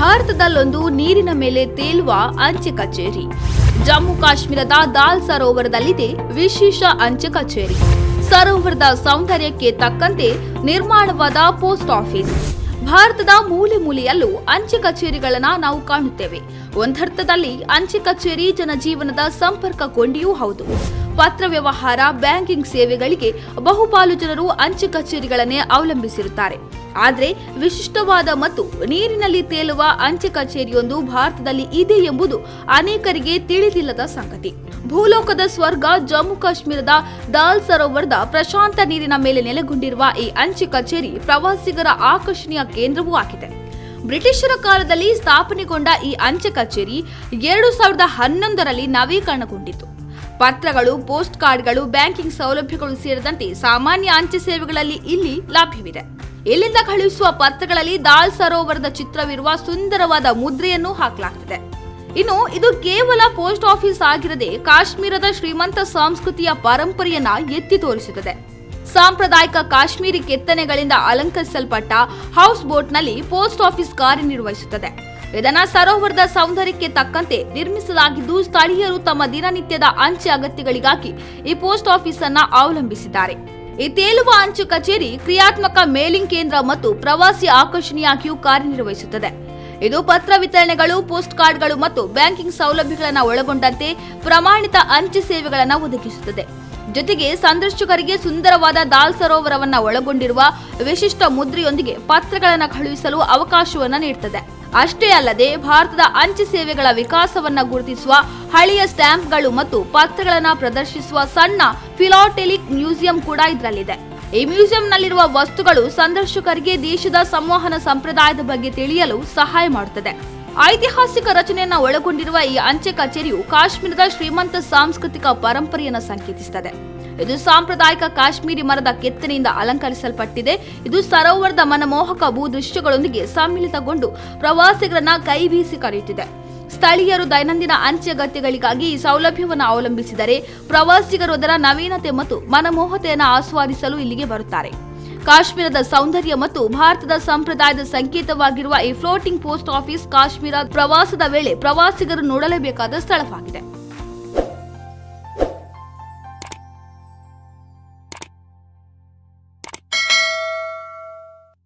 ಭಾರತದಲ್ಲೊಂದು ನೀರಿನ ಮೇಲೆ ತೇಲುವ ಅಂಚೆ ಕಚೇರಿ. ಜಮ್ಮು ಕಾಶ್ಮೀರದ ದಾಲ್ ಸರೋವರದಲ್ಲಿದೆ ವಿಶೇಷ ಅಂಚೆ ಕಚೇರಿ. ಸರೋವರದ ಸೌಂದರ್ಯಕ್ಕೆ ತಕ್ಕಂತೆ ನಿರ್ಮಾಣವಾದ ಪೋಸ್ಟ್ ಆಫೀಸ್. ಭಾರತದ ಮೂಲೆ ಮೂಲೆಯಲ್ಲೂ ಅಂಚೆ ಕಚೇರಿಗಳನ್ನ ನಾವು ಕಾಣುತ್ತೇವೆ. ಒಂದರ್ಥದಲ್ಲಿ ಅಂಚೆ ಕಚೇರಿ ಜನಜೀವನದ ಸಂಪರ್ಕ ಕೊಂಡಿಯೂ ಹೌದು. ಪತ್ರ ವ್ಯವಹಾರ, ಬ್ಯಾಂಕಿಂಗ್ ಸೇವೆಗಳಿಗೆ ಬಹುಪಾಲು ಜನರು ಅಂಚೆ ಕಚೇರಿಗಳನ್ನೇ ಅವಲಂಬಿಸಿರುತ್ತಾರೆ. ಆದರೆ ವಿಶಿಷ್ಟವಾದ ಮತ್ತು ನೀರಿನಲ್ಲಿ ತೇಲುವ ಅಂಚೆ ಕಚೇರಿಯೊಂದು ಭಾರತದಲ್ಲಿ ಇದೆ ಎಂಬುದು ಅನೇಕರಿಗೆ ತಿಳಿದಿಲ್ಲದ ಸಂಗತಿ. ಭೂಲೋಕದ ಸ್ವರ್ಗ ಜಮ್ಮು ಕಾಶ್ಮೀರದ ದಾಲ್ ಸರೋವರದ ಪ್ರಶಾಂತ ನೀರಿನ ಮೇಲೆ ನೆಲೆಗೊಂಡಿರುವ ಈ ಅಂಚೆ ಕಚೇರಿ ಪ್ರವಾಸಿಗರ ಆಕರ್ಷಣೀಯ ಕೇಂದ್ರವೂ ಆಗಿದೆ. ಬ್ರಿಟಿಷರ ಕಾಲದಲ್ಲಿ ಸ್ಥಾಪನೆಗೊಂಡ ಈ ಅಂಚೆ ಕಚೇರಿ ಎರಡು ಸಾವಿರದ ಹನ್ನೊಂದರಲ್ಲಿ ನವೀಕರಣಗೊಂಡಿತು. ಪತ್ರಗಳು, ಪೋಸ್ಟ್ ಕಾರ್ಡ್ಗಳು, ಬ್ಯಾಂಕಿಂಗ್ ಸೌಲಭ್ಯಗಳು ಸೇರಿದಂತೆ ಸಾಮಾನ್ಯ ಅಂಚೆ ಸೇವೆಗಳಲ್ಲಿ ಇಲ್ಲಿ ಲಭ್ಯವಿದೆ. ಇಲ್ಲಿಂದ ಕಳುಹಿಸುವ ಪತ್ರಗಳಲ್ಲಿ ದಾಲ್ ಸರೋವರದ ಚಿತ್ರವಿರುವ ಸುಂದರವಾದ ಮುದ್ರೆಯನ್ನು ಹಾಕಲಾಗುತ್ತದೆ ಇನ್ನು ಇದು ಕೇವಲ ಪೋಸ್ಟ್ ಆಫೀಸ್ ಆಗಿರದೆ ಕಾಶ್ಮೀರದ ಶ್ರೀಮಂತ ಸಂಸ್ಕೃತಿಯ ಪರಂಪರೆಯನ್ನ ಎತ್ತಿ ತೋರಿಸುತ್ತದೆ. ಸಾಂಪ್ರದಾಯಿಕ ಕಾಶ್ಮೀರಿ ಕೆತ್ತನೆಗಳಿಂದ ಅಲಂಕರಿಸಲ್ಪಟ್ಟ ಹೌಸ್ ಬೋಟ್ನಲ್ಲಿ ಪೋಸ್ಟ್ ಆಫೀಸ್ ಕಾರ್ಯನಿರ್ವಹಿಸುತ್ತದೆ. ಇದನ್ನ ಸರೋವರದ ಸೌಂದರ್ಯಕ್ಕೆ ತಕ್ಕಂತೆ ನಿರ್ಮಿಸಲಾಗಿದ್ದು ಸ್ಥಳೀಯರು ತಮ್ಮ ದಿನನಿತ್ಯದ ಅಂಚೆ ಅಗತ್ಯಗಳಿಗಾಗಿ ಈ ಪೋಸ್ಟ್ ಆಫೀಸ್ ಅನ್ನ ಅವಲಂಬಿಸಿದ್ದಾರೆ. ಈ ತೇಲುವ ಅಂಚೆ ಕಚೇರಿ ಕ್ರಿಯಾತ್ಮಕ ಮೇಲಿಂಗ್ ಕೇಂದ್ರ ಮತ್ತು ಪ್ರವಾಸಿ ಆಕರ್ಷಣೆಯಾಗಿಯೂ ಕಾರ್ಯನಿರ್ವಹಿಸುತ್ತದೆ. ಇದು ಪತ್ರ ವಿತರಣೆಗಳು, ಪೋಸ್ಟ್ ಕಾರ್ಡ್ಗಳು ಮತ್ತು ಬ್ಯಾಂಕಿಂಗ್ ಸೌಲಭ್ಯಗಳನ್ನು ಒಳಗೊಂಡಂತೆ ಪ್ರಮಾಣಿತ ಅಂಚೆ ಸೇವೆಗಳನ್ನು ಒದಗಿಸುತ್ತದೆ. ಜೊತೆಗೆ ಸಂದರ್ಶಕರಿಗೆ ಸುಂದರವಾದ ದಾಲ್ ಸರೋವರವನ್ನು ಒಳಗೊಂಡಿರುವ ವಿಶಿಷ್ಟ ಮುದ್ರೆಯೊಂದಿಗೆ ಪತ್ರಗಳನ್ನು ಕಳುಹಿಸಲು ಅವಕಾಶವನ್ನು ನೀಡುತ್ತದೆ ಅಷ್ಟೇ ಅಲ್ಲದೆ ಭಾರತದ ಅಂಚೆ ಸೇವೆಗಳ ವಿಕಾಸವನ್ನು ಗುರುತಿಸುವ ಹಳೆಯ ಸ್ಟ್ಯಾಂಪ್ಗಳು ಮತ್ತು ಪತ್ರಗಳನ್ನು ಪ್ರದರ್ಶಿಸುವ ಸಣ್ಣ ಫಿಲಾಟೆಲಿಕ್ ಮ್ಯೂಸಿಯಂ ಕೂಡ ಇದರಲ್ಲಿದೆ. ಈ ಮ್ಯೂಸಿಯಂನಲ್ಲಿರುವ ವಸ್ತುಗಳು ಸಂದರ್ಶಕರಿಗೆ ದೇಶದ ಸಂವಹನ ಸಂಪ್ರದಾಯದ ಬಗ್ಗೆ ತಿಳಿಯಲು ಸಹಾಯ ಮಾಡುತ್ತದೆ. ಐತಿಹಾಸಿಕ ರಚನೆಯನ್ನ ಒಳಗೊಂಡಿರುವ ಈ ಅಂಚೆ ಕಚೇರಿಯು ಕಾಶ್ಮೀರದ ಶ್ರೀಮಂತ ಸಾಂಸ್ಕೃತಿಕ ಪರಂಪರೆಯನ್ನು ಸಂಕೇತಿಸುತ್ತದೆ ಇದು ಸಾಂಪ್ರದಾಯಿಕ ಕಾಶ್ಮೀರಿ ಮರದ ಕೆತ್ತನೆಯಿಂದ ಅಲಂಕರಿಸಲ್ಪಟ್ಟಿದೆ. ಇದು ಸರೋವರದ ಮನಮೋಹಕ ಭೂದೃಶ್ಯಗಳೊಂದಿಗೆ ಸಮ್ಮಿಳಿತಗೊಂಡು ಪ್ರವಾಸಿಗರನ್ನ ಕೈಬೀಸಿ ಕರೆಯುತ್ತಿದೆ. ಸ್ಥಳೀಯರು ದೈನಂದಿನ ಅಂಚೆ ಅಗತ್ಯಗಳಿಗಾಗಿ ಈ ಸೌಲಭ್ಯವನ್ನು ಅವಲಂಬಿಸಿದರೆ ಪ್ರವಾಸಿಗರು ಅದರ ನವೀನತೆ ಮತ್ತು ಮನಮೋಹತೆಯನ್ನು ಆಸ್ವಾದಿಸಲು ಇಲ್ಲಿಗೆ ಬರುತ್ತಾರೆ. ಕಾಶ್ಮೀರದ ಸೌಂದರ್ಯ ಮತ್ತು ಭಾರತದ ಸಂಪ್ರದಾಯದ ಸಂಕೇತವಾಗಿರುವ ಈ ಫ್ಲೋಟಿಂಗ್ ಪೋಸ್ಟ್ ಆಫೀಸ್ ಕಾಶ್ಮೀರ ಪ್ರವಾಸದ ವೇಳೆ ಪ್ರವಾಸಿಗರು ನೋಡಲೇಬೇಕಾದ ಸ್ಥಳವಾಗಿದೆ.